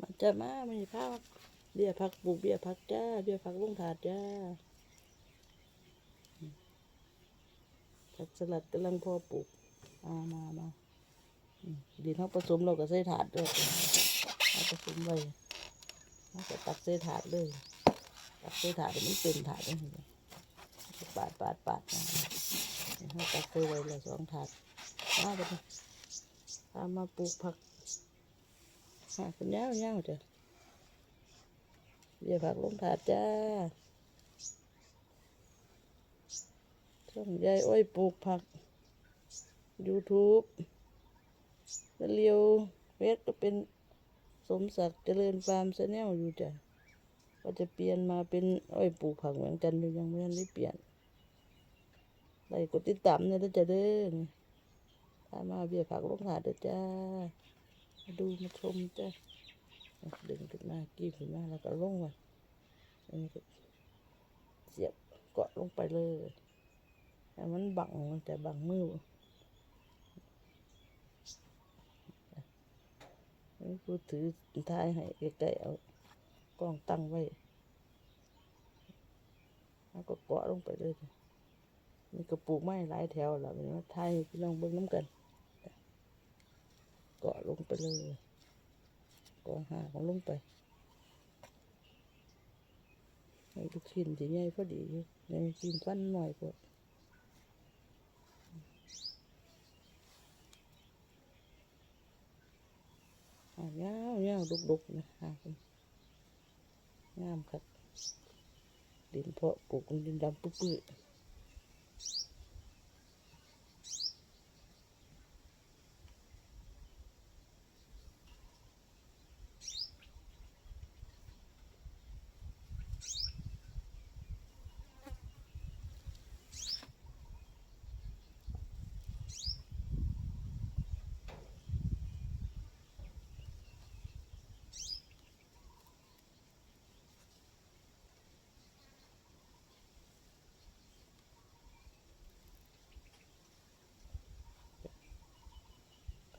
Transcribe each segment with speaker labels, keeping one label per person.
Speaker 1: มันจะมาไม่พักเบี้ยพักปลูกเบี้ยพักจ้า เบี้ยพักลงถาดจ้าผักสลัดกำลังพอปลูกมามามาดินเขาผสมเราก็ใส่ถาดด้วยเาผสมไว้เราก็ตักใส่ถาดเลยตักใส่ถาดมันเต็มถาดเลยปาดปาดปาดมาเขาตักใส่ไว้เลยสองถาดมาไปเลยมาปลูกผัก หาคุณย่าวยาวจ้ะเดี๋ยวผักลงถาดจ้าช่องยายอ้อยปลูกผัก YouTube แล้วเลียวเวทก็เป็นสมศักดิ์เจริญฟาร์มชาแนลอยู่จ้ะก็จะเปลี่ยนมาเป็นอ้อยปลูกผักเหมือนกันอยู่ยังไม่ทันได้เปลี่ยนไล่กดติดตามเนี่ยแล้วจะเด้อถ้ามาเบี้ยผักลงหาดเด้อจ้า มาดูมาชมจ้าดึงขึ้นมากี้ขึ้นมาแล้วก็ลงมาอันนี้ก็เสียบเกาะลงไปเลยให้มันบังแต่บังมือนี่กูถือท้ายให้ใกล้ๆเอากล้องตั้งไว้แล้วก็เกาะลงไปเลยนี่ก็ปลูกไม้หลายแถวแล้วมันมาไทยพี่น้องเบิ่งน้ำกัน เกาะลงไปเลยกองหาของลงไปให้ลูกชิ้นที่ใหญ่พอดีอยู่ในกินฟันหน่อยพออ่ายาวยาวดุกๆนะหาคนงามครับดินเพาะปลูกดินดำปื้อๆ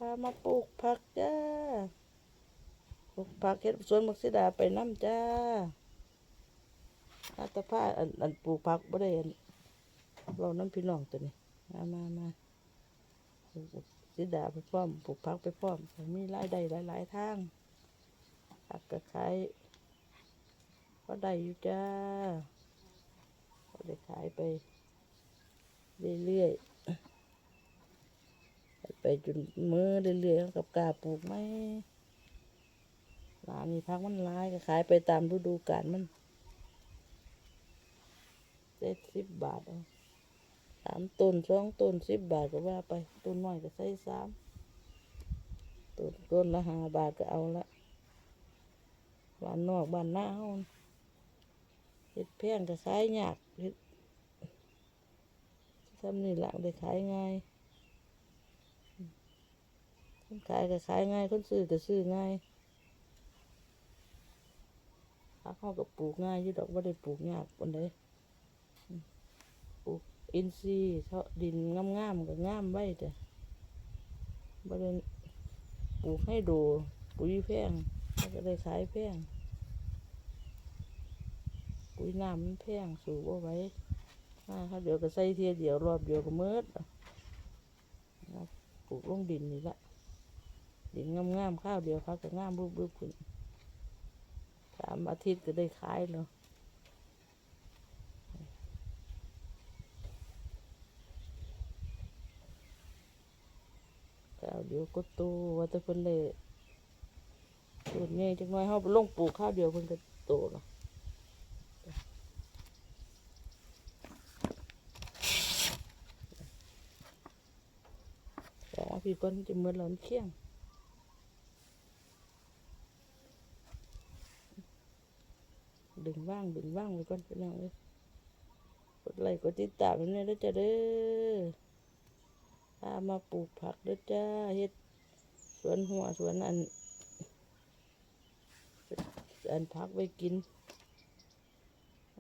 Speaker 1: พามาปลูกผักจ้าปลูกผักเฮ็ดสวนมักซิดาไปน้ำจ้าอาตาผ้าอันอันปลูกผักบ่ได้อันเราน้ำพี่น้องตัวนี้มามามาปลูกซิดาไปพร้อมปลูกผักไปพร้อมมีรายได้หลายๆทางผักก็ขายก็ได้อยู่จ้าก็ได้ขายไปเรื่อยๆ ไปจนมือเรื่อยๆกับกาปลูกไหมร้านนี้พักมันร้ายก็ขายไปตามฤดูกาลมันเจ็ดสิบบาทเอาสามต้นสองต้นสิบบาทก็ว่าไปต้นน้อยก็ใส่สามต้นต้นละห้าบาทก็เอาละบ้านนอกบ้านหน้าเฮาเห็ดแพงก็ขายยากเห็ดทำนี่หลังได้ขายง่าย คนขายก็ขายง่าย คนซื้อก็ซื้อง่ายพักเขาก็ปลูกง่ายยี่ดอกว่าได้ปลูกยากปานใดปลูกอินทรีย์เทาะดินงามๆก็งามไว้แต่บ่ได้ปลูกให้ดูปุ๋ยแพงก็ได้ขายแพงปุ๋ยน้ำมันแพงสูบเอาไว้มาเขาเดี๋ยวก็ใส่เทียเดียวรอบเดียวก็เมิดปลูกลงดินนี่ละ ดินงามๆข้าวเดียวเขาก็งามรูปๆขึ้นสามอาทิตย์ก็ได้ขายแล้วข้าวเดียวก็โตว่าแต่เพิ่นเลยต้นใหญ่จังน้อยเฮาลงปลูกข้าวเดียวเพิ่นก็โตแล้วแต่พี่ก่อนจะเหมือนเราเคี่ยง ดึงว่างดึงว่างไว้ก่อนพี่น้องเอ้ยกดไลค์กดติดตามด้วยนะจ้ะเด้อพามาปลูกผักด้อจ้าเฮ็ดสวนหัวสวนอันอันผักไว้กิน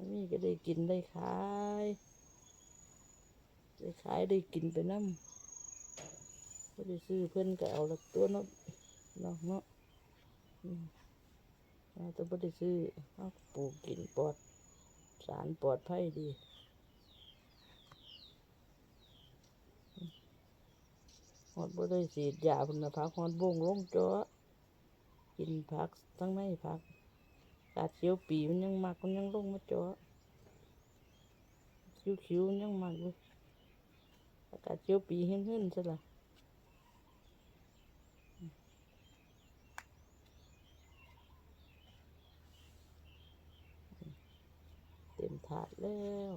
Speaker 1: นนี้ก็ได้กินได้ขาย ได้ขายได้กินไปน้ำก็ได้ซื้อเพิ่อนก็เอาละตัวเนาะเนาะเนาะ เราจะไม่ได้ซื้อเราปลูกกินปลอด สารปลอดภัยดีหอดบ่ได้สีดยาพุ่นนะพักหอดบงลงจ้อกินผักทั้งในผักกาดเขียวปีมันยังมักมันยังลงมาจ้อคิ้วๆมันยังมักอยู่อากาศเขียวปีเห็นๆซะละ เต็ม ถาดแล้ว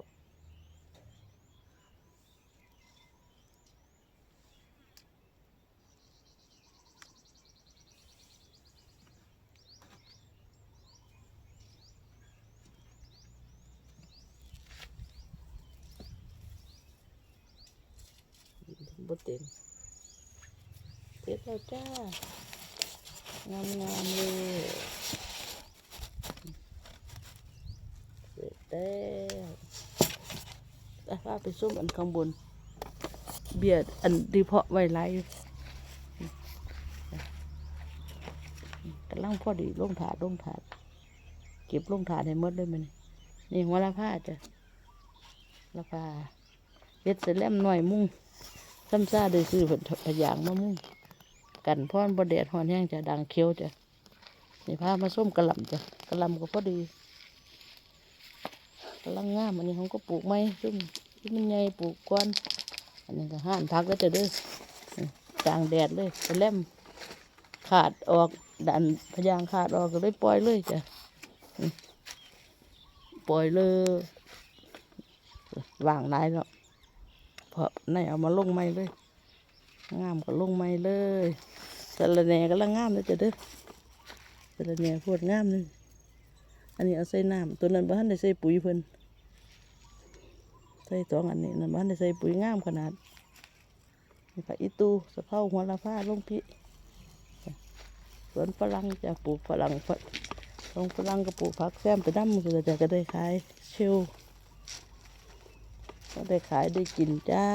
Speaker 1: บ่เต็มเสร็จแล้วจ้างามๆเลยเสร็จ แล้วแล้วพาไปส้มอันข้างบน เบียดอันดีเพาะไว้ไรกำลังพอดีลงถาดลงถาด เก็บลงถาดให้หมดเลยมันนี่หัวละผ้าจ้ะละผ้าเฮ็ดเสร็จแล้วหน่อยมุ่งซ้ำซ่าได้ซื้อผลพยางมามุ่งกันพรบ่แดดหอนแห้งจะดังเคี้ยวจ้ะนี่พามาส้มกระลำจ้ะกระลำก็พอดี กำลังงามอันนี้เขาก็ปลูกไม้ซุ่มที่มันใหญ่ปลูกก้อนอันนี้ก็ห่านพักแล้วจะด้อนี่กลางแดดเลยไปแล่มขาดออกดันพยางขาดออกก็เลยปล่อยเลยจ้ะปล่อยเลยว่างไรแล้วเพราะในเอามาลงไม้เลย งามก็ลงไม้เลยสะระแหน่ก็ลังงามเลยจ้ะเด้อสะระแหน่โพดงามเลย อันนี้เอาใส่น้ำตัวนั้นบ้านได้ใส่ปุ๋ยเพิ่นใส่สองอันนี้นั่นบ้านได้ใส่ปุ๋ยงามขนาดนี่ค่ะอีตูสะเพาหัวละผ้าลงพี่สวนฝรั่งจะปลูกฝรั่งฝลงฝรั่งก็ปลูกผักแซมไปน้ำก็จะก็ได้ขายเชลก็ได้ขายได้กินจ้า